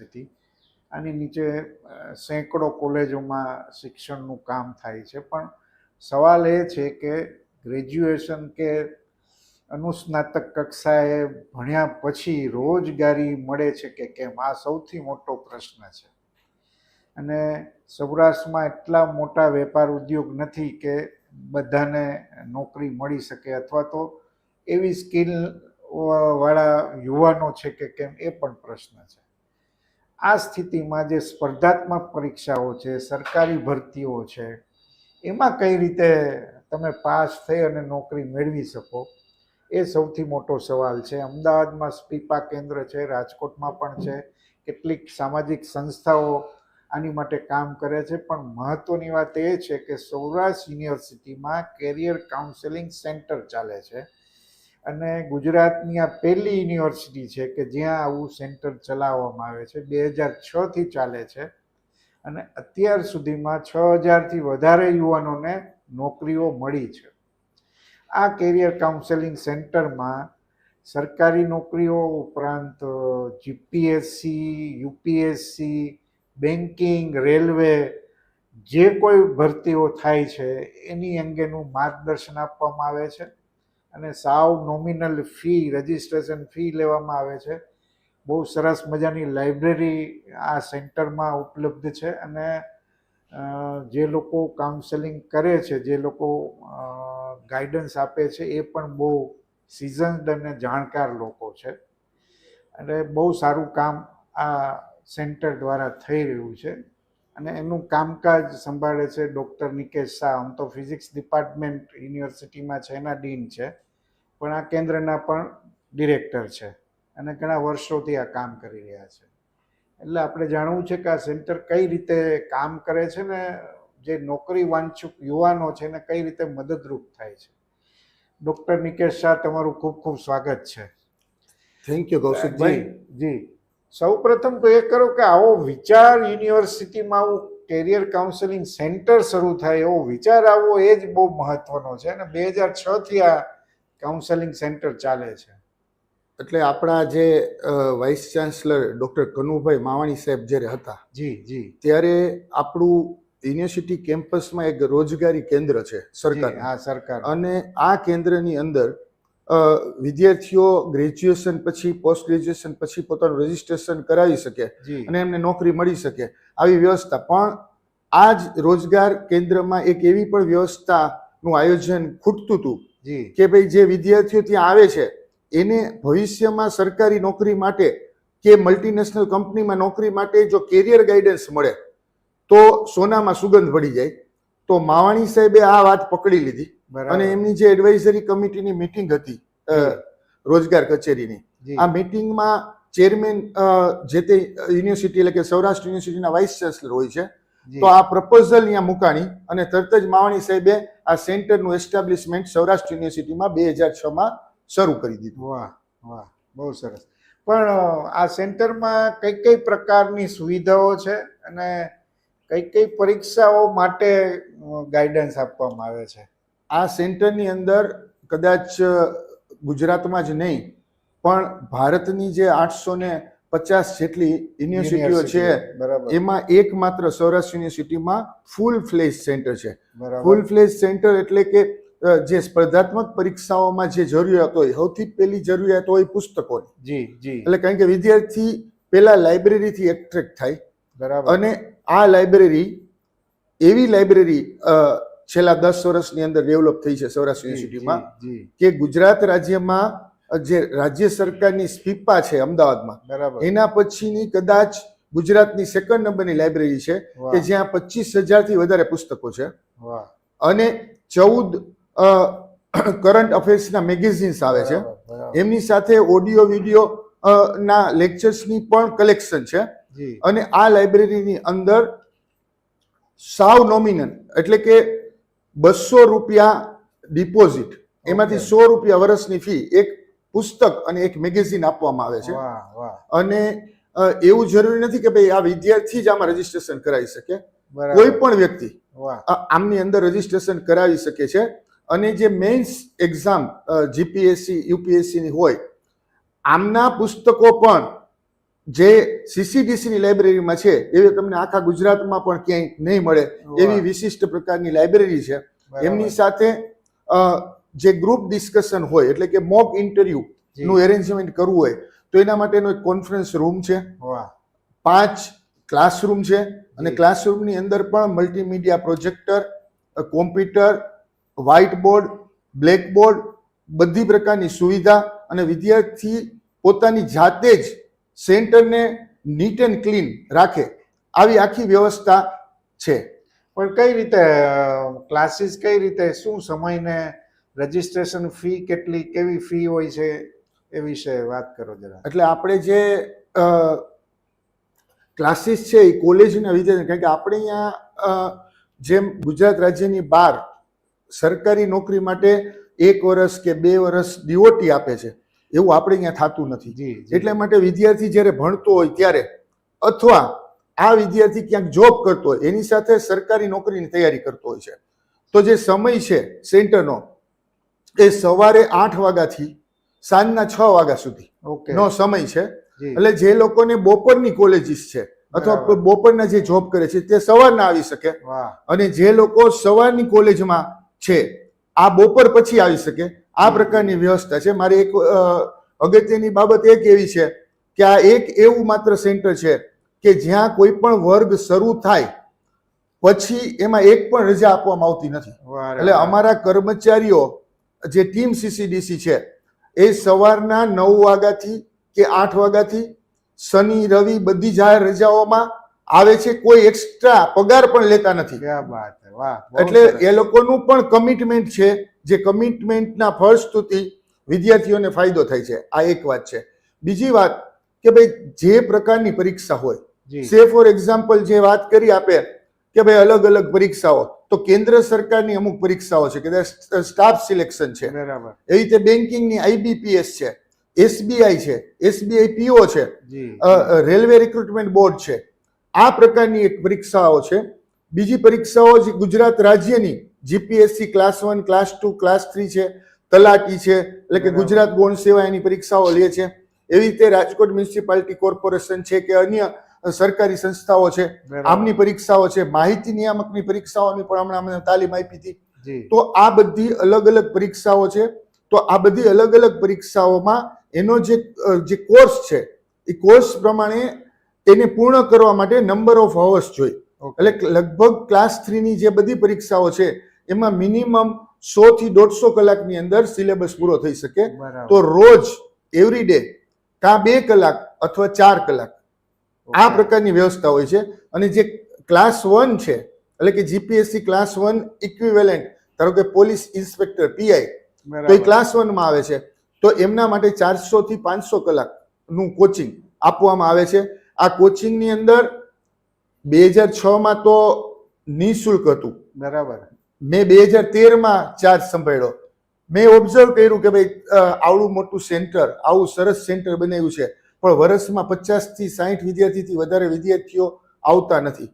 સ્થિતિ આની નીચે સેંકડો કોલેજોમાં શિક્ષણનું કામ થાય છે. પણ સવાલ એ છે કે ગ્રેજ્યુએશન કે અનુસ્નાતક કક્ષાએ ભણ્યા પછી રોજગારી મળે છે કે કેમ? આ સૌથી મોટો પ્રશ્ન છે. અને સૌરાષ્ટ્રમાં એટલા મોટા વેપાર ઉદ્યોગ નથી કે બધાને નોકરી મળી શકે અથવા તો એવી સ્કિલ વાળા યુવાનો છે કે કેમ? એ પણ પ્રશ્ન છે. આ સ્થિતિમાં જે સ્પર્ધાત્મક પરીક્ષાઓ છે, સરકારી ભરતીઓ છે, એમાં કઈ રીતે તમે પાસ થઈ અને નોકરી મેળવી શકો, એ સૌથી મોટો સવાલ છે. અમદાવાદમાં સ્પીપા કેન્દ્ર છે, રાજકોટમાં પણ છે, કેટલીક સામાજિક સંસ્થાઓ આની માટે કામ કરે છે, પણ મહત્વની વાત એ છે કે સૌરાષ્ટ્ર યુનિવર્સિટીમાં કેરિયર કાઉન્સેલિંગ સેન્ટર ચાલે છે. અને ગુજરાતની આ પહેલી યુનિવર્સિટી છે કે જ્યાં આવું સેન્ટર ચલાવવામાં આવે છે, બે હજાર છથી ચાલે છે. અને અત્યાર સુધીમાં છ હજારથી વધારે યુવાનોને નોકરીઓ મળી છે. આ કેરિયર કાઉન્સેલિંગ સેન્ટરમાં સરકારી નોકરીઓ ઉપરાંત જીપીએસસી યુપીએસસી બેન્કિંગ રેલવે જે કોઈ ભરતીઓ થાય છે, એની અંગેનું માર્ગદર્શન આપવામાં આવે છે. અને સાવ નોમિનલ ફી રજિસ્ટ્રેશન ફી લેવામાં આવે છે. બહુ સરસ મજાની લાઇબ્રેરી આ સેન્ટરમાં ઉપલબ્ધ છે અને જે લોકો કાઉન્સેલિંગ કરે છે, જે લોકો ગાઈડન્સ આપે છે, એ પણ બહુ સિઝન્ડ અને જાણકાર લોકો છે. અને બહુ સારું કામ આ સેન્ટર દ્વારા થઈ રહ્યું છે. અને એનું કામકાજ સંભાળે છે ડૉક્ટર નિકેશ શાહ. આમ તો ફિઝિક્સ ડિપાર્ટમેન્ટ યુનિવર્સિટીમાં છે એના ડીન છે પણ આ કેન્દ્રના પણ ડિરેક્ટર છે અને ઘણા વર્ષોથી આ કામ કરી રહ્યા છે. એટલે આપણે જાણવું છે કે આ સેન્ટર કઈ રીતે કામ કરે છે ને જે નોકરી વાંછુક યુવાનો છે એને કઈ રીતે મદદરૂપ થાય છે. ડૉક્ટર નિકેશ શાહ તમારું ખૂબ ખૂબ સ્વાગત છે. થેન્ક યુ કૌશિકભાઈ જી. જી સૌ પ્રથમ તો એ કરો કે આવો વિચાર યુનિવર્સિટીમાં આવું કેરિયર કાઉન્સેલિંગ સેન્ટર શરૂ થાય એવો વિચાર આવવો એ જ બહુ મહત્વનો છે અને બે હજાર છથી થી આ કાઉન્સેલિંગ સેન્ટર ચાલે છે. એટલે આપણા જે vice chancellor doctor Kanubhai Mavani સાહેબ જ્યારે હતા જી જી. ત્યારે આપણું યુનિવર્સિટી કેમ્પસમાં એક રોજગારી કેન્દ્ર છે સરકાર હા સરકાર. અને આ કેન્દ્રની અંદર વિદ્યાર્થીઓ ગ્રેજ્યુએશન પછી પોસ્ટ ગ્રેજ્યુએશન પછી પોતાનું રજીસ્ટ્રેશન કરાવી શકે અને એમને નોકરી મળી શકે આવી વ્યવસ્થા. પણ આ જ રોજગાર કેન્દ્રમાં એક એવી પણ વ્યવસ્થાનું આયોજન ખૂટતું હતું કે ભાઈ જે વિદ્યાર્થીઓ ત્યાં આવે છે એને ભવિષ્યમાં સરકારી નોકરી માટે કે મલ્ટીનેશનલ કંપનીમાં નોકરી માટે જો કેરિયર ગાઈડન્સ મળે તો સોનામાં સુગંધ પડી જાય. તો માવાણી સાહેબે આ વાત પકડી લીધી. અને એમની જે એડવાઇઝરી કમિટીની મિટિંગ હતી રોજગાર કચેરીની આ મિટિંગમાં ચેરમેન જે તે યુનિવર્સિટી એટલે કે સૌરાષ્ટ્ર યુનિવર્સિટીના વાઇસ ચાન્સલર હોય છે તો આ પ્રપોઝલ અહીંયા મુકાણી અને તરત જ માવાણી સાહેબે આ સેન્ટરનું એસ્ટાબ્લિશમેન્ટ સૌરાષ્ટ્ર યુનિવર્સિટીમાં બે હજાર છમાં શરૂ કરી દીધું. વાહ વાહ બહુ સરસ. પણ આ સેન્ટરમાં કઈ કઈ પ્રકારની સુવિધાઓ છે અને કઈ કઈ પરીક્ષાઓ માટે ગાઈડન્સ આપવામાં આવે છે? આ સેન્ટરની અંદર કદાચ ગુજરાતમાં જ નહીં પણ ભારતની જે આઠસો ને પચાસ જેટલી યુનિવર્સિટીઓ છે એમાં એકમાત્ર સૌરાષ્ટ્ર યુનિવર્સિટીમાં ફૂલ ફ્લેજ સેન્ટર છે. ફૂલ ફ્લેજ સેન્ટર એટલે કે જે સ્પર્ધાત્મક પરીક્ષાઓમાં જે જરૂરિયાત હોય સૌથી પહેલી જરૂરિયાત હોય પુસ્તકોની. જી જી. એટલે કારણ કે વિદ્યાર્થી પેલા લાઇબ્રેરીથી એટ્રેક્ટ થાય બરાબર. અને આ લાઇબ્રેરી એવી લાઇબ્રેરી છેલ્લા દસ વર્ષની અંદર ડેવલપ થઈ છે સૌરાષ્ટ્ર યુનિવર્સિટીમાં કે ગુજરાત રાજ્યમાં જે રાજ્ય સરકારની સ્પીપા છે અમદાવાદમાં બરાબર. એના પછીની કદાચ ગુજરાતની સેકન્ડ નંબરની લાઇબ્રેરી છે કે જ્યાં પચીસ હજારથી વધારે પુસ્તકો છે. અને ચૌદ કરંટ અફેર્સના મેગેઝિન્સ આવે છે. એમની સાથે ઓડિયો વીડિયો ના લેક્ચર્સની પણ કલેક્શન છે. અને આ લાઇબ્રેરીની અંદર સાવ નોમિનલ એટલે કે બસો રૂપિયા ડિપોઝિટ એમાંથી સો રૂપિયા વર્ષની ફી એક પુસ્તક અને એક મેગેઝિન આપવામાં આવે છે. અને એવું જરૂરી નથી કે ભાઈ આ વિદ્યાર્થી જ આમાં રજીસ્ટ્રેશન કરાવી શકે. કોઈ પણ વ્યક્તિ આમની અંદર રજીસ્ટ્રેશન કરાવી શકે છે. અને જે મેઇન્સ એક્ઝામ જીપીએસસી યુપીએસસી ની હોય આમના પુસ્તકો પણ જે સીસીડીસીની લાઇબ્રેરીમાં છે એવી તમને આખા ગુજરાતમાં પણ ક્યાંય નહીં મળે એવી વિશિષ્ટ પ્રકારની લાઇબ્રેરી છે. એમની સાથે જે ગ્રુપ ડિસ્કશન હોય એટલે કે મોક ઇન્ટરવ્યુ નું એરેન્જમેન્ટ કરવું હોય તો એના માટેનો એક કોન્ફરન્સ રૂમ છે. પાંચ ક્લાસરૂમ છે અને ક્લાસરૂમની અંદર પણ multimedia projector computer white board black board બધી પ્રકારની સુવિધા અને વિદ્યાર્થી પોતાની જાતે જ સેન્ટરને નીટ એન્ડ ક્લીન રાખે આવી આખી વ્યવસ્થા છે. પણ કઈ રીતે ક્લાસીસ કઈ રીતે શું સમયને રજીસ્ટ્રેશન ફી કેટલી કેવી ફી હોય છે એ વિશે વાત કરો જરા. એટલે આપણે જે ક્લાસીસ છે એ કોલેજના વિદ્યાર્થી કારણ કે આપણે અહીંયા જેમ ગુજરાત રાજ્યની બહાર સરકારી નોકરી માટે એક વર્ષ કે બે વર્ષ ડીઓટી આપે છે. એવું આપણે અહીંયા થતું નથી. એટલા માટે વિદ્યાર્થી જ્યારે ભણતો હોય ત્યારે અથવા આ વિદ્યાર્થી ક્યાંક જોબ કરતો હોય એની સાથે સરકારી નોકરીની તૈયારી કરતો હોય છે. તો જે સમય છે સેન્ટરનો એ સવારે આઠ વાગ્યાથી સાંજના છ વાગ્યા સુધી. ઓકે. નો સમય છે. એટલે જે લોકોને બપોરની કોલેજીસ છે અથવા. બપોરના જે જોબ કરે છે તે સવારના આવી શકે અને જે લોકો સવારની કોલેજમાં છે આ બપોર પછી આવી શકે. આ પ્રકારની વ્યવસ્થા છે. મારી એક અગત્યની બાબત એક એવી છે કે આ એક એવું માત્ર સેન્ટર છે કે જ્યાં કોઈ પણ વર્ગ શરૂ થાય પછી એમાં એક પણ રજા આપવામાં આવતી નથી. એટલે અમારા કર્મચારીઓ જે ટીમ સીસીડીસી છે એ સવારના નવ વાગ્યાથી કે આઠ વાગ્યાથી શનિ રવિ બધી જાહેર રજાઓમાં આવે છે કોઈ એક્સ્ટ્રા પગાર પણ લેતા નથી. એટલે એ લોકોનું પણ કમિટમેન્ટ છે જે કમિટમેન્ટના ફળશ્રુતિ વિદ્યાર્થીઓને ફાયદો થાય છે. આ એક વાત છે. બીજી વાત કે ભાઈ જે પ્રકારની પરીક્ષા હોય સે ફોર એક્ઝામ્પલ જે વાત કરી આપે કે ભાઈ અલગ અલગ પરીક્ષાઓ તો કેન્દ્ર સરકારની અમુક પરીક્ષાઓ છે કે સ્ટાફ સિલેક્શન છે. બરાબર. એવી રીતે બેન્કિંગની આઈબીપીએસ છે એસબીઆઈ છે એસબીઆઈ પીઓ છે રેલવે રિક્રુટમેન્ટ બોર્ડ છે આ પ્રકારની એક પરીક્ષાઓ છે. બીજી પરીક્ષાઓ જે ગુજરાત રાજ્યની GPSC class one class two class three છે તલાટી છે એટલે કે ગુજરાત ગૌણ સેવા એની પરીક્ષાઓ લે છે. એવી રીતે રાજકોટ મ્યુનિસિપાલિટી કોર્પોરેશન છે કે અન્ય સરકારી સંસ્થાઓ છે આમની પરીક્ષાઓ છે માહિતી નિયામકની પરીક્ષાઓની પણ હમણાં અમને તાલીમ આપી હતી. તો આ બધી અલગ અલગ પરીક્ષાઓ છે. તો આ બધી અલગ અલગ પરીક્ષાઓમાં એનો જે જે કોર્સ છે એ કોર્સ પ્રમાણે એને પૂર્ણ કરવા માટે નંબર ઓફ અવર્સ જોઈએ. એટલે લગભગ ક્લાસ થ્રીની જે બધી પરીક્ષાઓ છે એમાં મિનિમમ સો થી દોઢસો કલાકની અંદર સિલેબસ પૂરો થઈ શકે. તો રોજ એવરી ડે કાં બે કલાક અથવા ચાર કલાક. આ પ્રકારની વ્યવસ્થા હોય છે. અને જે ક્લાસ વન છે એટલે કે જીપીએસસી ક્લાસ વન ઇક્વિવેલેન્ટ ધારો કે પોલીસ ઇન્સ્પેક્ટર પીઆઈ તો એ ક્લાસ વનમાં આવે છે. તો એમના માટે ચારસો થી પાંચસો કલાકનું કોચિંગ આપવામાં આવે છે. આ કોચિંગની અંદર બે હજાર છમાં તો નિઃશુલ્ક હતું. બરાબર. મેં બે હજાર તેરમાં ચાર્જ સંભાળ્યો. મેં ઓબ્ઝર્વ કર્યું કે ભાઈ આવડું મોટું સેન્ટર આવું સરસ સેન્ટર બનાવ્યું છે. પણ વર્ષમાં પચાસથી સાહીઠ વિદ્યાર્થીથી વધારે વિદ્યાર્થીઓ આવતા નથી.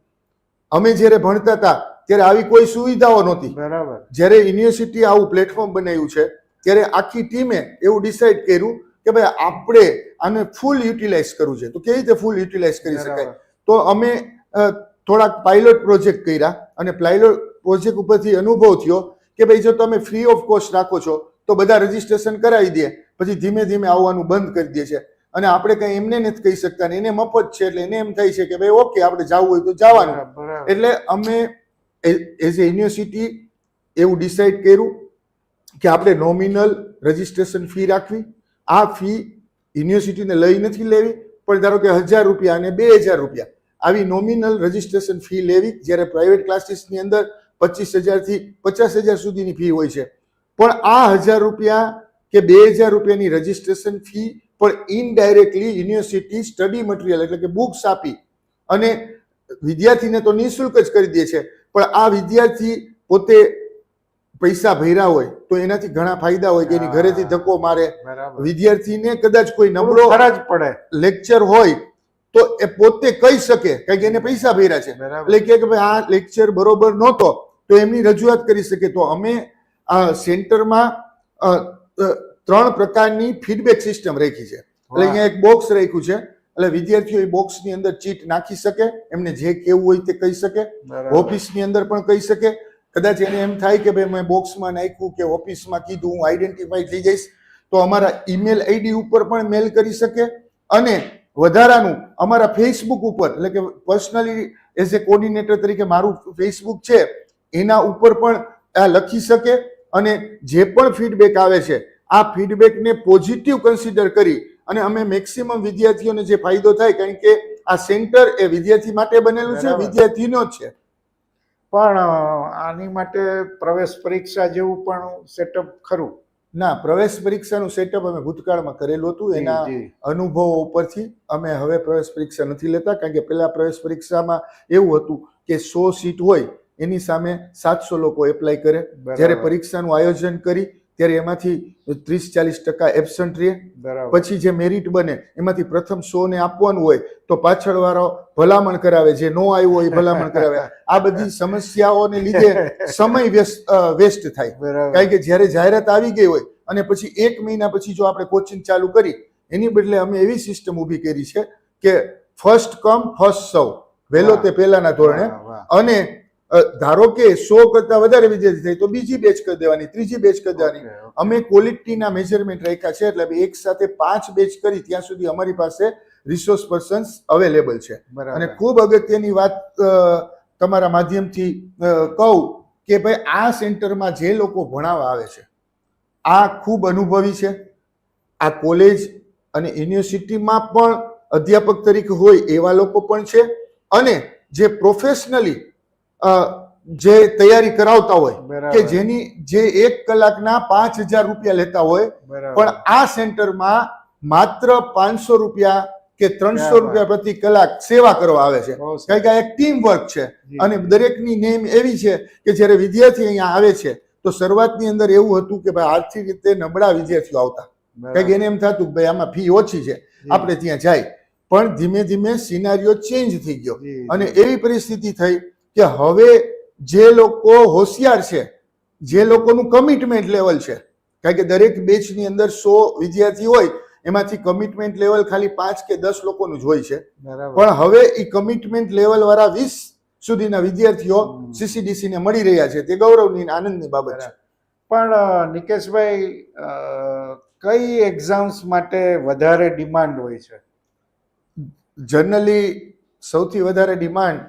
અમે જ્યારે ભણતા હતા ત્યારે આવી કોઈ સુવિધાઓ નહોતી. બરાબર. જ્યારે યુનિવર્સિટી આવું પ્લેટફોર્મ બનાવ્યું છે ત્યારે આખી ટીમે એવું ડિસાઈડ કર્યું કે ભાઈ આપણે આને ફૂલ યુટિલાઇઝ કરવું છે. તો કેવી રીતે ફૂલ યુટિલાઇઝ કરી શકાય? તો અમે થોડાક પાયલોટ પ્રોજેક્ટ કર્યા અને પાયલોટ પ્રોજેક્ટ ઉપરથી અનુભવ થયો કે ભાઈ જો તમે ફ્રી ઓફ કોસ્ટ રાખો છો તો બધા રજીસ્ટ્રેશન કરાવી દે પછી ધીમે ધીમે આવવાનું બંધ કરી દે છે. અને આપણે કંઈ એમને નથી કહી શકતા એને મફત છે એટલે એને એમ થાય છે કે ભાઈ ઓકે આપણે જવું હોય તો જવાનું. એટલે અમે એઝ એ યુનિવર્સિટી એવું ડિસાઇડ કર્યું કે આપણે નોમિનલ રજીસ્ટ્રેશન ફી રાખવી આ ફી યુનિવર્સિટીને લઈ નથી લેવી, પણ ધારો કે હજાર રૂપિયા અને બે હજાર રૂપિયા. આવી નોમિનલ રજીસ્ટ્રેશન ફી લેવી, જ્યારે પ્રાઇવેટ ક્લાસીસની અંદર પચીસ હજારથી પચાસ હજાર સુધીની ફી હોય છે. પણ આ હજાર રૂપિયા કે બે હજાર રૂપિયાની રજીસ્ટ્રેશન ફી પણ ઇનડાયરેક્ટલી યુનિવર્સિટી સ્ટડી મટીરિયલ એટલે કે બુક્સ આપી અને વિદ્યાર્થીને તો નિઃશુલ્ક જ કરી દે છે. પણ આ વિદ્યાર્થી પોતે પૈસા ભર્યા હોય તો એનાથી ઘણા ફાયદા હોય કે એની ઘરેથી ધક્કો મારે. વિદ્યાર્થીને કદાચ કોઈ નબળો ફરજ પડે. લેક્ચર હોય તો એ પોતે કહી શકે કારણ કે એને પૈસા ભર્યા છે. એટલે કે ભાઈ આ લેક્ચર બરોબર નહોતો તો એમની રજૂઆત કરી શકે. તો અમે આ સેન્ટરમાં ત્રણ પ્રકારની ફીડબેક સિસ્ટમ રાખી છે. એટલે અહીંયા એક બોક્સ રાખ્યું છે. એટલે વિદ્યાર્થીઓ એ બોક્સની અંદર ચીટ નાખી શકે એમને જે કેવું હોય તે કહી શકે. ઓફિસની અંદર પણ કહી શકે. કદાચ એને એમ થાય કે ભાઈ મેં બોક્સમાં નાખ્યું કે ઓફિસમાં કીધું હું આઈડેન્ટિફાઈ થઈ જઈશ તો અમારા ઈમેલ આઈડી ઉપર પણ મેલ કરી શકે અને વધારાનું અમારા ફેસબુક ઉપર એટલે કે પર્સનલી એઝ એ કોર્ડિનેટર તરીકે મારું ફેસબુક છે એના ઉપર પણ આ લખી શકે અને જે પણ ફીડબેક આવે છે આ ફીડબેકને પોઝિટિવ કન્સિડર કરી અને અમે મેક્સિમમ વિદ્યાર્થીઓને જે ફાયદો થાય કારણ કે આ સેન્ટર એ વિદ્યાર્થી માટે બનેલું છે વિદ્યાર્થીનો જ છે. પણ આની માટે પ્રવેશ પરીક્ષા જેવું પણ સેટઅપ ખરું. ના પ્રવેશ પરીક્ષાનું સેટઅપ અમે ભૂતકાળમાં કરેલું હતું. એના અનુભવો ઉપરથી અમે હવે પ્રવેશ પરીક્ષા નથી લેતા કારણ કે પહેલા પ્રવેશ પરીક્ષામાં એવું હતું કે સો સીટ હોય એની સામે સાતસો લોકો એપ્લાય કરે. જ્યારે પરીક્ષાનું આયોજન કરી ત્યારે એમાંથી ત્રીસ ચાલીસ ટકા એબસન્ટ રહે પછી જે મેરિટ બને એમાંથી પ્રથમ સો ને આપવાનું હોય તો પાછળ વાળો ભલામણ કરાવે જે નો આવ્યો હોય ભલામણ કરાવે. આ બધી સમસ્યાઓને લીધે સમય વેસ્ટ થાય. કારણ કે જ્યારે જાહેરાત આવી ગઈ હોય અને પછી એક મહિના પછી જો આપણે કોચિંગ ચાલુ કરી એની બદલે અમે એવી સિસ્ટમ ઊભી કરી છે કે ફર્સ્ટ કમ ફર્સ્ટ સૌ વહેલો તે પહેલાના ધોરણે. અને ધારો કે સો કરતા વધારે વિદ્યાર્થી થાય તો બીજી બેચ કરી દેવાની ત્રીજી બેચ કરી દેવાની. અમે ક્વોલિટીના મેજરમેન્ટ રાખ્યા છે એટલે એક સાથે પાંચ બેચ કરી ત્યાં સુધી અમારી પાસે રિસોર્સ પર્સન્સ અવેલેબલ છે. અને ખૂબ અગત્યની વાત તમારા માધ્યમથી કહું કે ભાઈ આ સેન્ટરમાં જે લોકો ભણાવવા આવે છે આ ખૂબ અનુભવી છે. આ કોલેજ અને યુનિવર્સિટીમાં પણ અધ્યાપક તરીકે હોય એવા લોકો પણ છે. અને જે પ્રોફેશનલી જે તૈયારી કરાવતા હોય કે જેની જે એક કલાકના પાંચ હજાર રૂપિયા લેતા હોય પણ આ સેન્ટરમાં માત્ર પાંચસો રૂપિયા કે ત્રણસો રૂપિયા પ્રતિ કલાક સેવા કરવા આવે છે. કારણ કે આ એક ટીમ વર્ક છે અને દરેકની નેમ એવી છે કે જ્યારે વિદ્યાર્થી અહીંયા આવે છે તો શરૂઆતની અંદર એવું હતું કે ભાઈ આર્થિક રીતે નબળા વિદ્યાર્થીઓ આવતા. કારણ કે એને એમ થતું કે ભાઈ આમાં ફી ઓછી છે. આપણે ત્યાં જાય. પણ ધીમે ધીમે સિનારીઓ ચેન્જ થઈ ગયો. અને એવી પરિસ્થિતિ થઈ કે હવે જે લોકો હોશિયાર છે જે લોકોનું કમિટમેન્ટ લેવલ છે કારણ કે દરેક બેચની અંદર સો વિદ્યાર્થી હોય એમાંથી કમિટમેન્ટ લેવલ ખાલી પાંચ કે દસ લોકોનું જ હોય છે. બરાબર. પણ હવે એ કમિટમેન્ટ લેવલ વાળા વીસ સુધીના વિદ્યાર્થીઓ. સીસીડીસી ને મળી રહ્યા છે. તે ગૌરવની આનંદની બાબત છે. પણ નિકેશભાઈ કઈ એક્ઝામ્સ માટે વધારે ડિમાન્ડ હોય છે? જનરલી સૌથી વધારે ડિમાન્ડ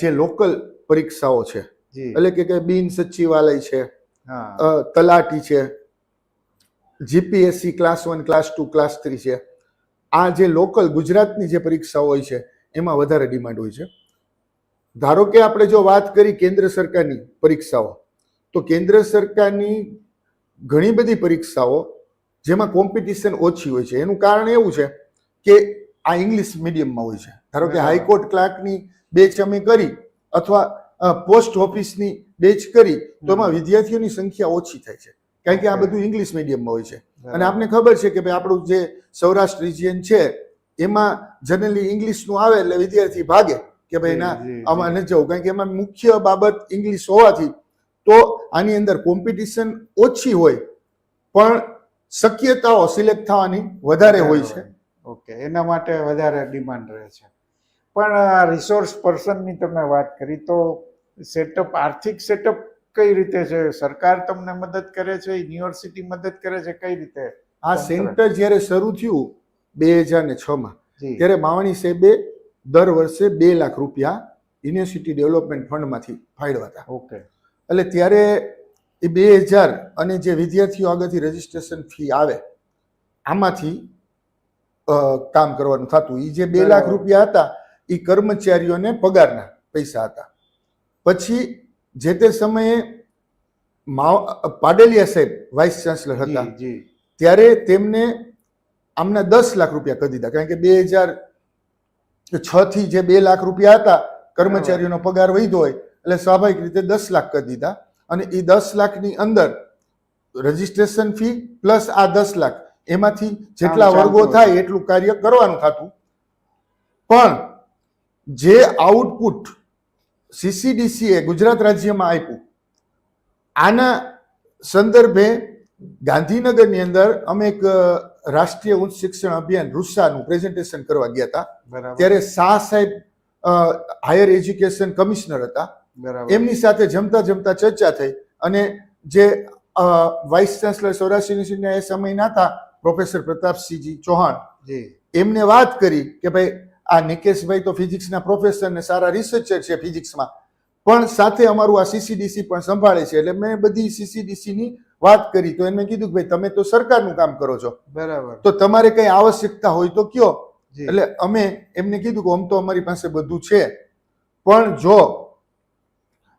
જે લોકલ પરીક્ષાઓ છે. એટલે કે બિન સચિવાલય છે તલાટી છે GPSC class one class two class three છે. આ જે લોકલ ગુજરાતની જે પરીક્ષાઓ હોય છે એમાં વધારે ડિમાન્ડ હોય છે. ધારો કે આપણે જો વાત કરી કેન્દ્ર સરકારની પરીક્ષાઓ તો કેન્દ્ર સરકારની ઘણી બધી પરીક્ષાઓ જેમાં કોમ્પિટિશન ઓછી હોય છે. એનું કારણ એવું છે કે આ ઇંગ્લિશ મીડિયમમાં હોય છે. ધારો કે હાઈકોર્ટ ક્લાર્કની બેચ અમે કરી અથવા પોસ્ટ ઓફિસની બેચ કરી તો એમાં વિદ્યાર્થીઓની સંખ્યા ઓછી થાય છે. કારણ કે આ બધું ઇંગ્લિશ મીડિયમમાં હોય છે. અને. આપને ખબર છે કે ભાઈ આપણું જે સૌરાષ્ટ્ર રિજિયન છે એમાં જનરલી ઇંગ્લિશનું આવે એટલે વિદ્યાર્થી ભાગે કે ભાઈ ના આમાં ન જવું. કારણ કે એમાં મુખ્ય બાબત ઇંગ્લિશ હોવાથી તો આની અંદર કોમ્પિટિશન ઓછી હોય પણ શક્યતાઓ સિલેક્ટ થવાની વધારે હોય છે. ઓકે એના માટે વધારે ડિમાન્ડ રહે છે. પણ રિસોર્સ પર્સનની તમે વાત કરી તો સેટઅપ આર્થિક સેટઅપ કઈ રીતે છે? સરકાર તમને મદદ કરે છે? યુનિવર્સિટી મદદ કરે છે? કઈ રીતે? આ સેન્ટર જ્યારે શરૂ થયું બે હજાર ને છમાં ત્યારે માવાણી સાહેબે દર વર્ષે બે લાખ રૂપિયા યુનિવર્સિટી ડેવલપમેન્ટ ફંડમાંથી ફાળવા હતા. ઓકે. એટલે ત્યારે એ બે હજાર અને જે વિદ્યાર્થીઓ આગળથી રજીસ્ટ્રેશન ફી આવે આમાંથી કામ કરવાનું થતું. એ જે બે લાખ રૂપિયા હતા એ કર્મચારીઓને પગારના પૈસા હતા. પછી જે તે સમયે માવ પાડેલિયા સાહેબ વાઇસ ચાન્સલર હતા ત્યારે તેમને આમના દસ લાખ રૂપિયા કરી દીધા. કારણ કે બે હજાર છ થી જે બે લાખ રૂપિયા હતા કર્મચારીઓનો પગાર વધ્યો હોય એટલે સ્વાભાવિક રીતે દસ લાખ કરી દીધા. અને એ દસ લાખની અંદર રજીસ્ટ્રેશન ફી પ્લસ આ દસ લાખ એમાંથી જેટલા વર્ગો થાય એટલું કાર્ય કરવાનું થતું. પણ જે આઉટપુટ સીસીડીસીએ ગુજરાત રાજ્યમાં આપ્યું આના સંદર્ભે ગાંધીનગરની અંદર અમે એક રાષ્ટ્રીય ઉચ્ચ શિક્ષણ અભિયાન રૂસાનું પ્રેઝન્ટેશન કરવા ગયા હતા. ત્યારે શાહ સાહેબ હાયર એજ્યુકેશન કમિશનર હતા. એમની સાથે જમતા જમતા ચર્ચા થઈ અને જે વાઇસ ચાન્સલર સૌરાષ્ટ્ર યુનિવર્સિટીના એ સમયના હતા પ્રોફેસર પ્રતાપસિંહજી ચૌહાણ જી. એમને વાત કરી કે ભાઈ આ નિકેશભાઈ તો ફિઝિક્સના પ્રોફેસર ને સારા રિસર્ચર છે ફિઝિક્સમાં પણ સાથે અમારું આ સીસીડીસી પણ સંભાળે છે. એટલે મેં બધી સીસીડીસીની ની વાત કરી. તો એમને કીધું કે ભાઈ તમે તો સરકારનું કામ કરો છો. બરાબર. તો તમારે કઈ આવશ્યકતા હોય તો કયો. એટલે અમે એમને કીધું કે આમ તો અમારી પાસે બધું છે. પણ જો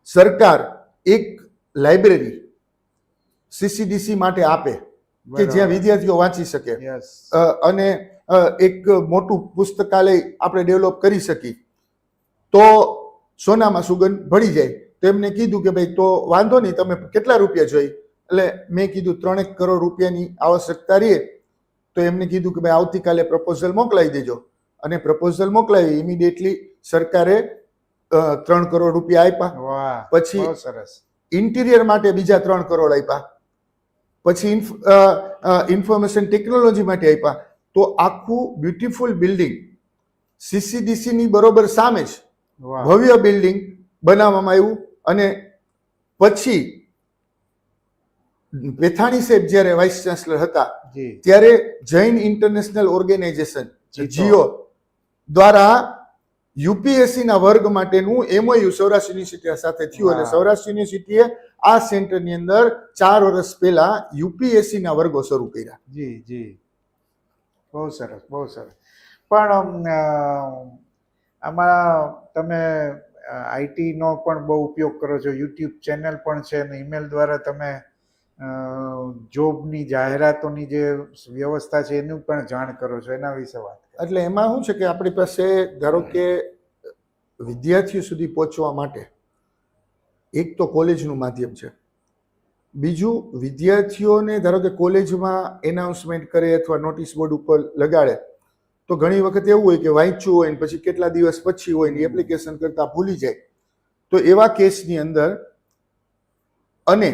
સરકાર એક લાઇબ્રેરી સીસીડીસી માટે આપે કે જ્યાં વિદ્યાર્થીઓ વાંચી શકે. અને એક મોટું પુસ્તકાલય આપણે ડેવલપ કરી શકી તો સોનામાં સુગંધ ભળી જાય. તો એમને કીધું કે ભાઈ તો વાંધો નહીં તમે કેટલા રૂપિયા જોઈ? એટલે મેં કીધું ત્રણેક કરોડ રૂપિયાની આવશ્યકતા રહે. તો એમને કીધું કે ભાઈ આવતીકાલે પ્રપોઝલ મોકલાવી દેજો. અને પ્રપોઝલ મોકલાવી ઇમિડિયેટલી સરકારે ત્રણ કરોડ રૂપિયા આપ્યા. વાહ પછી- સરસ. ઇન્ટિરિયર માટે બીજા ત્રણ કરોડ આપ્યા. પછી ઇન્ફોર્મેશન ટેકનોલોજી માટે આપ્યા. તો આખું બ્યુટીફુલ બિલ્ડિંગ સીસીડીસીની બરોબર સામે જ ભવ્ય બિલ્ડિંગ બનાવવામાં આવ્યું. અને પછી પેથાણી સાહેબ જ્યારે વાઇસ ચાન્સલર હતા ત્યારે જૈન ઇન્ટરનેશનલ ઓર્ગેનાઇઝેશન જીઓ દ્વારા યુપીએસસી ના વર્ગ માટેનું એમઓયુ સૌરાષ્ટ્ર યુનિવર્સિટી સાથે થયું. અને. સૌરાષ્ટ્ર યુનિવર્સિટીએ આ સેન્ટરની અંદર ચાર વર્ષ પહેલા યુપીએસસી ના વર્ગો શરૂ કર્યા. જી જી. બહુ સરસ બહુ સરસ. પણ આમાં તમે આઈટીનો પણ બહુ ઉપયોગ કરો છો. યુટ્યુબ ચેનલ પણ છે અને ઈમેલ દ્વારા તમે જોબની જાહેરાતોની જે વ્યવસ્થા છે એનું પણ જાણ કરો છો. એના વિશે વાત એટલે એમાં શું છે કે આપણી પાસે ધારો કે વિદ્યાર્થીઓ સુધી પહોંચવા માટે એક તો કોલેજનું માધ્યમ છે. બીજું વિદ્યાર્થીઓને ધારો કે કોલેજમાં એનાઉન્સમેન્ટ કરે અથવા નોટિસ બોર્ડ ઉપર લગાડે તો ઘણી વખત એવું હોય કે વાંચ્યું હોય ને પછી કેટલા દિવસ પછી હોય ને એપ્લિકેશન કરતા ભૂલી જાય. તો એવા કેસની અંદર અને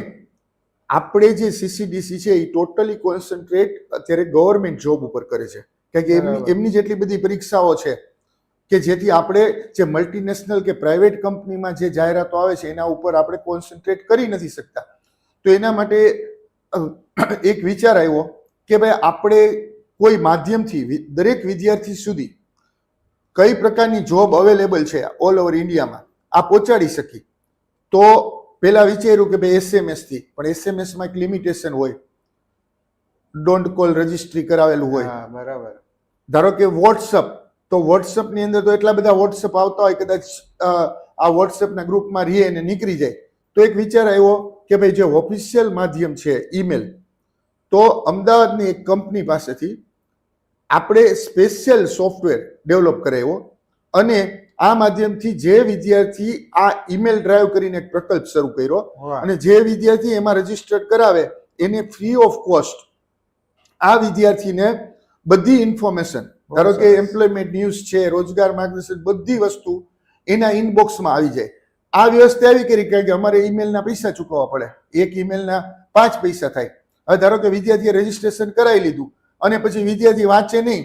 આપણે જે સીસીડીસી છે એ ટોટલી કોન્સન્ટ્રેટ અત્યારે ગવર્મેન્ટ જોબ ઉપર કરે છે. કારણ કે એમની એમની જેટલી બધી પરીક્ષાઓ છે કે જેથી આપણે જે મલ્ટીનેશનલ કે પ્રાઇવેટ કંપનીમાં જે જાહેરાતો આવે છે એના ઉપર આપણે કોન્સન્ટ્રેટ કરી નથી શકતા. તો એના માટે એક વિચાર આવ્યો કે ભાઈ આપણે કોઈ માધ્યમથી દરેક વિદ્યાર્થી સુધી કઈ પ્રકારની જોબ અવેલેબલ છે ઓલ ઓવર ઇન્ડિયામાં આ પહોંચાડી શકી તો પહેલાં વિચાર્યું કે ભાઈ એસએમએસથી પણ એસએમએસમાં એક લિમિટેશન હોય. ડોન્ટ કોલ રજિસ્ટ્રી કરાવેલું હોય. હા બરાબર. ધારો કે વોટ્સઅપ તો WhatsApp ની અંદર તો એટલા બધા વોટ્સઅપ આવતા હોય કદાચ આ વોટ્સઅપના ગ્રુપમાં રહીએ અને નીકળી જાય. તો એક વિચાર આવ્યો કે ભાઈ જે ઓફિશિયલ માધ્યમ છે ઈમેલ તો અમદાવાદની એક કંપની પાસેથી આપણે સ્પેશિયલ સોફ્ટવેર ડેવલપ કરાવ્યો અને આ માધ્યમથી જે વિદ્યાર્થી આ ઈમેલ ડ્રાઈવ કરીને એક પ્રકલ્પ શરૂ કર્યો અને જે વિદ્યાર્થી એમાં રજીસ્ટર્ડ કરાવે એને ફ્રી ઓફ કોસ્ટ આ વિદ્યાર્થીને બધી ઇન્ફોર્મેશન ધારો કે એમ્પ્લોયમેન્ટ ન્યૂઝ છે રોજગાર માર્ગદર્શન બધી વસ્તુ એના ઇનબોક્સમાં આવી જાય. આ વ્યવસ્થા એવી કરી કે અમારે ઈમેલના પૈસા ચૂકવવા પડે. એક ઈમેલના પાંચ પૈસા થાય. હવે ધારો કે વિદ્યાર્થીએ રજીસ્ટ્રેશન કરાવી લીધું અને પછી વિદ્યાર્થી વાંચે નહીં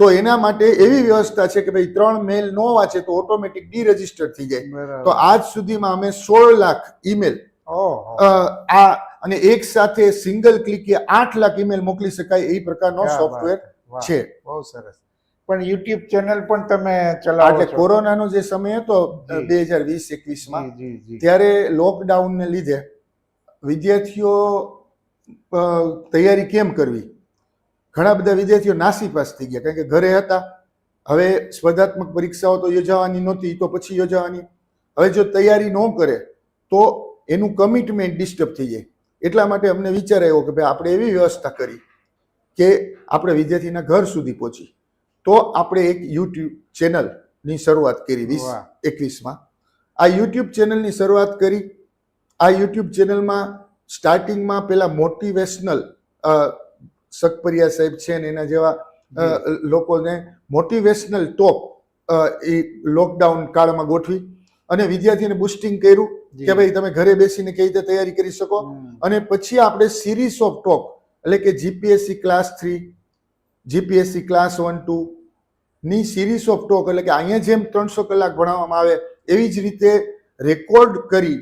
તો એના માટે એવી વ્યવસ્થા છે કે ભાઈ ત્રણ મેલ ન વાંચે તો ઓટોમેટિક ડી રજિસ્ટર થઈ જાય. તો આજ સુધીમાં અમે સોળ લાખ ઈમેલ આ અને એક સાથે સિંગલ ક્લિકે આઠ લાખ ઈમેલ મોકલી શકાય એ પ્રકારનો સોફ્ટવેર છે. બહુ સરસ. પણ યુટ્યુબ ચેનલ પણ તમે ચલાવો એટલે કોરોનાનો જે સમય હતો. બે હજાર વીસ એકવીસમાં ત્યારે લોકડાઉનને લીધે વિદ્યાર્થીઓ તૈયારી કેમ કરવી? ઘણા બધા વિદ્યાર્થીઓ નાસી પાસ થઈ ગયા કારણ કે ઘરે હતા. હવે સ્પર્ધાત્મક પરીક્ષાઓ તો યોજાવાની નહોતી તો પછી યોજાવાની. હવે જો તૈયારી ન કરે તો એનું કમિટમેન્ટ ડિસ્ટર્બ થઈ જાય. એટલા માટે અમને વિચાર આવ્યો કે ભાઈ આપણે એવી વ્યવસ્થા કરી. કે આપણે વિદ્યાર્થીના ઘર સુધી પહોંચી. તો આપણે એક યુટ્યુબ ચેનલની શરૂઆત કરી વીસ એકવીસમાં. આ યુટ્યુબ ચેનલની શરૂઆત કરી. આ યુટ્યુબ ચેનલમાં સ્ટાર્ટિંગમાં પેલા મોટિવેશનલ સકપરિયા સાહેબ છે ને એના જેવા લોકોને મોટિવેશનલ ટોપ એ લોકડાઉન કાળમાં ગોઠવી અને વિદ્યાર્થીને બુસ્ટિંગ કર્યું કે ભાઈ તમે ઘરે બેસીને કઈ રીતે તૈયારી કરી શકો અને પછી આપણે સિરીઝ ઓફ ટોક એટલે કે GPSC class three GPSC class one two ની સિરીઝ ઓફ ટોક એટલે કે અહીંયા જેમ ત્રણસો કલાક ભણાવવામાં આવે એવી જ રીતે રેકોર્ડ કરી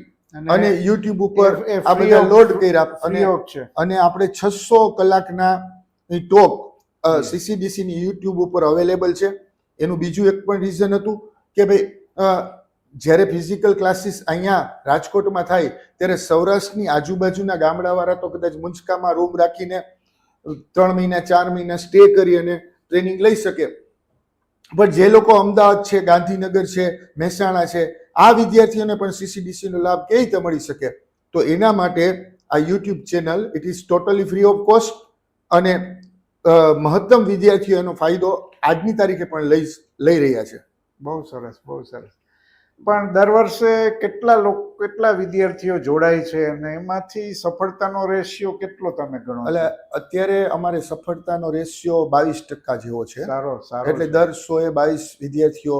અને યુટ્યુબ ઉપર આ બધા લોડ કર્યા અને અને આપણે છસો કલાકના ટોક સીસીડીસીની સીસીડીસી ની યુટ્યુબ ઉપર અવેલેબલ છે. એનું બીજું એક પણ રીઝન હતું કે ભાઈ જ્યારે ફિઝિકલ ક્લાસીસ અહીંયા રાજકોટમાં થાય, ત્યારે સૌરાષ્ટ્રની આજુબાજુના ગામડાવાળા તો કદાચ મુંજકામાં રૂમ રાખીને ત્રણ મહિના, ચાર મહિના સ્ટે કરી અને ટ્રેનિંગ લઈ શકે. પણ જે લોકો અમદાવાદ છે, ગાંધીનગર છે, મહેસાણા છે, આ વિદ્યાર્થીઓને પણ સીસીડીસીનો લાભ કેવી રીતે મળી શકે. તો એના માટે આ YouTube channel it is totally free of cost અને મહત્તમ વિદ્યાર્થીઓ એનો ફાયદો આજની તારીખે પણ લઈ લઈ રહ્યા છે. બહુ સરસ બહુ સરસ. પણ દર વર્ષે કેટલા લોકો કેટલા વિદ્યાર્થીઓ જોડાય છે અને એમાંથી સફળતાનો રેશિયો કેટલો તમે ગણો એટલે અત્યારે અમારે સફળતાનો રેશિયો બાવીસ ટકા જેવો છે. સારો સારો એટલે દર સો એ બાવીસ વિદ્યાર્થીઓ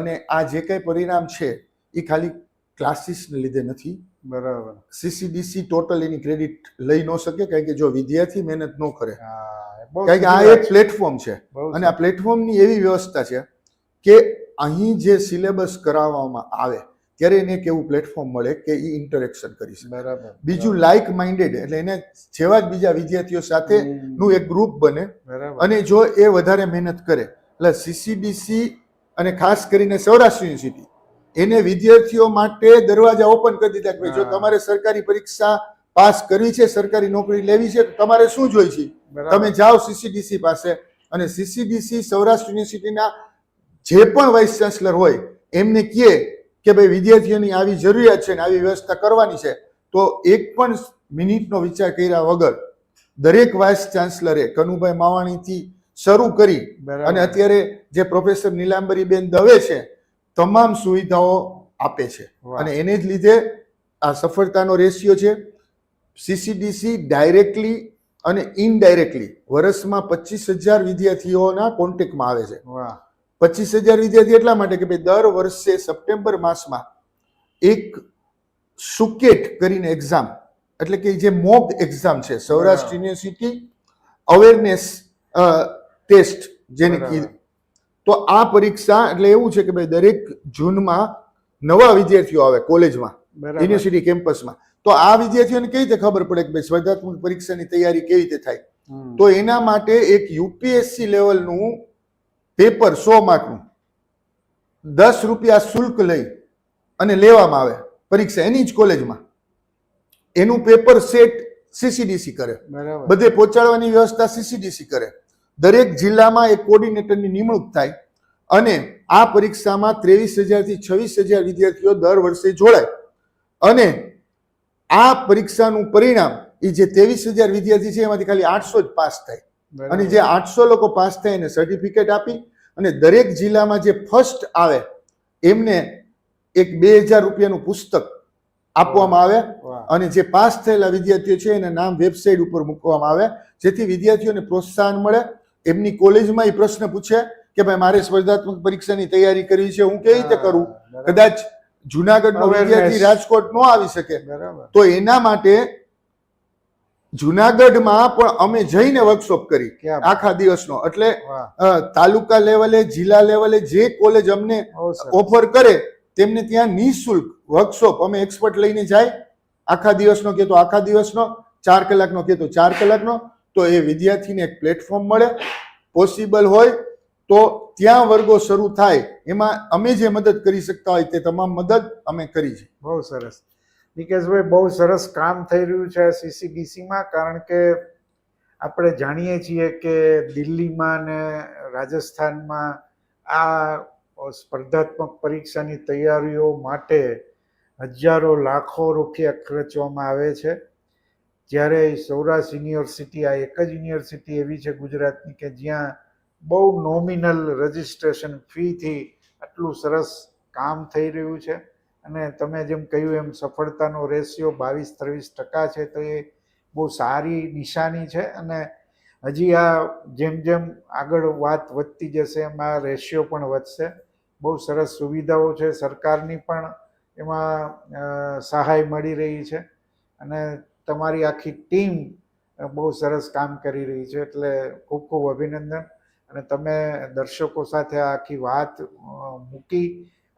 અને આ જે કંઈ પરિણામ છે એ ખાલી ક્લાસીસને લીધે નથી. બરાબર. સીસીડીસી ટોટલ એની ક્રેડિટ લઈ ન શકે કારણ કે જો વિદ્યાર્થી મહેનત ન કરે. કારણ કે આ એક પ્લેટફોર્મ છે. અને આ પ્લેટફોર્મની એવી વ્યવસ્થા છે કે અહીં જે સિલેબસ કરાવવામાં આવે ત્યારે એને એક એવું પ્લેટફોર્મ મળે કે એ ઇન્ટરેક્શન કરી શકે. બરાબર બીજું લાઇક માઇન્ડેડ એટલે એને જેવા જ બીજા વિદ્યાર્થીઓ સાથે નું એક ગ્રુપ બને. અને જો એ વધારે મહેનત કરે એટલે સીસીબીસી અને ખાસ કરીને સૌરાષ્ટ્ર યુનિવર્સિટી એને વિદ્યાર્થીઓ માટે દરવાજા ઓપન કરી દીધા કે જો તમારે સરકારી પરીક્ષા પાસ કરવી છે સરકારી નોકરી લેવી છે તો તમારે શું જોઈએ છે? તમે જાઓ સીસીડીસી પાસે અને સીસીડીસી સૌરાષ્ટ્ર યુનિવર્સિટીના જે પણ વાઇસ ચાન્સલર હોય એમને કહે કે ભાઈ વિદ્યાર્થીઓની આવી જરૂરિયાત છે ને આવી વ્યવસ્થા કરવાની છે તો એક પણ મિનિટનો વિચાર કર્યા વગર દરેક વાઇસ ચાન્સલરે કનુભાઈ માવાણીથી શરૂ કરી અને અત્યારે જે પ્રોફેસર નીલાંબરીબેન દવે છે તમામ સુવિધાઓ આપે છે. અને એને જ લીધે આ સફળતાનો રેશિયો છે સીસીડીસી ડાયરેક્ટલી અને ઇનડાયરેક્ટલી વર્ષમાં પચીસ હજાર વિદ્યાર્થીઓના કોન્ટેક્ટમાં આવે છે. પચીસ હજાર વિદ્યાર્થી એટલા માટે કે ભાઈ દર વર્ષે સપ્ટેમ્બર માસમાં એક સુકેટ કરીને એક્ઝામ એટલે કે જે મોક એક્ઝામ છે સૌરાષ્ટ્ર યુનિવર્સિટી અવેરનેસ ટેસ્ટ જેને કીધું. તો આ પરીક્ષા એટલે એવું છે કે ભાઈ દરેક જૂનમાં નવા વિદ્યાર્થીઓ આવે કોલેજમાં યુનિવર્સિટી કેમ્પસમાં તો આ વિદ્યાર્થીઓને કેવી રીતે ખબર પડે કે ભાઈ સ્પર્ધાત્મક પરીક્ષાની તૈયારી કેવી રીતે થાય? તો એના માટે એક યુપીએસસી લેવલનું પેપર સો માર્કનું. દસ રૂપિયા શુલ્ક લઈ અને લેવામાં આવે પરીક્ષા એની જ કોલેજમાં. એનું પેપર સેટ સીસીડીસી કરે. બધે પહોંચાડવાની વ્યવસ્થા સીસીડીસી કરે. દરેક જિલ્લામાં એક કોર્ડિનેટરની નિમણૂક થાય અને આ પરીક્ષામાં ત્રેવીસ હજારથી છવ્વીસ હજાર વિદ્યાર્થીઓ દર વર્ષે જોડાય. અને આ પરીક્ષાનું પરિણામ એ જે ત્રેવીસ હજાર વિદ્યાર્થી છે એમાંથી ખાલી આઠસો જ પાસ થાય. અને જે આઠસો લોકો પાસ થાય એને સર્ટિફિકેટ આપી અને દરેક જિલ્લામાં જે ફર્સ્ટ આવે એમને એક બે હજાર રૂપિયાનું પુસ્તક આપવામાં આવે અને જે પાસ થયેલા વિદ્યાર્થીઓ છે એના નામ વેબસાઇટ ઉપર મૂકવામાં આવે જેથી વિદ્યાર્થીઓને પ્રોત્સાહન મળે. એમની કોલેજમાં એ પ્રશ્ન પૂછે કે ભાઈ મારે સ્પર્ધાત્મક પરીક્ષાની તૈયારી કરવી છે હું કેવી રીતે કરું? કદાચ જુનાગઢ નો વિદ્યાર્થી રાજકોટ નો આવી શકે. બરાબર. તો એના માટે જુનાગઢમાં પણ અમે જઈને વર્કશોપ કરી આખા દિવસનો. એટલે તાલુકા લેવલે જિલ્લા લેવલે જે કોલેજ અમને ઓફર કરે તેમને ત્યાં નિઃશુલ્ક વર્કશોપ અમે એક્સપર્ટ લઈને જાય. આખા દિવસનો કહેતો આખા દિવસનો ચાર કલાકનો કહેતો ચાર કલાકનો તો એ વિદ્યાર્થીને એક પ્લેટફોર્મ મળે. પોસિબલ હોય તો ત્યાં વર્ગો શરૂ થાય. એમાં અમે જે મદદ કરી શકતા હોય તે તમામ મદદ અમે કરી છે. બહુ સરસ. નિકેશભાઈ, બહુ સરસ કામ થઈ રહ્યું છે સીસીડીસીમાં કારણ કે આપણે જાણીએ છીએ કે દિલ્હીમાં ને રાજસ્થાનમાં આ સ્પર્ધાત્મક પરીક્ષાની તૈયારીઓ માટે હજારો લાખો રૂપિયા ખર્ચવામાં આવે છે. જ્યારે સૌરાષ્ટ્ર યુનિવર્સિટી, આ એક જ યુનિવર્સિટી એવી છે ગુજરાતની કે જ્યાં બહુ નોમિનલ રજિસ્ટ્રેશન ફીથી આટલું સરસ કામ થઈ રહ્યું છે. અને તમે જેમ કહ્યું એમ સફળતાનો રેશિયો બાવીસ ત્રેવીસ ટકા છે, તો એ બહુ સારી નિશાની છે. અને હજી આ જેમ જેમ આગળ વાત વધતી જશે, એમાં રેશિયો પણ વધશે. બહુ સરસ સુવિધાઓ છે સરકારની પણ, એમાં સહાય મળી રહી છે. અને તમારી આખી ટીમ બહુ સરસ કામ કરી રહી છે, એટલે ખૂબ ખૂબ અભિનંદન. અને તમે દર્શકો સાથે આખી વાત મૂકી.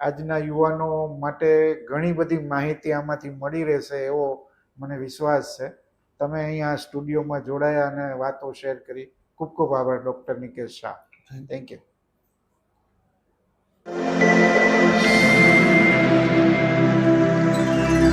આજના યુવાનો માટે ઘણી બધી માહિતી આમાંથી મળી રહેશે એવો મને વિશ્વાસ છે. તમે અહીંયા સ્ટુડિયોમાં જોડાયા અને વાતો શેર કરી. ખૂબ ખૂબ આભાર doctor Nikesh Shah. Thank you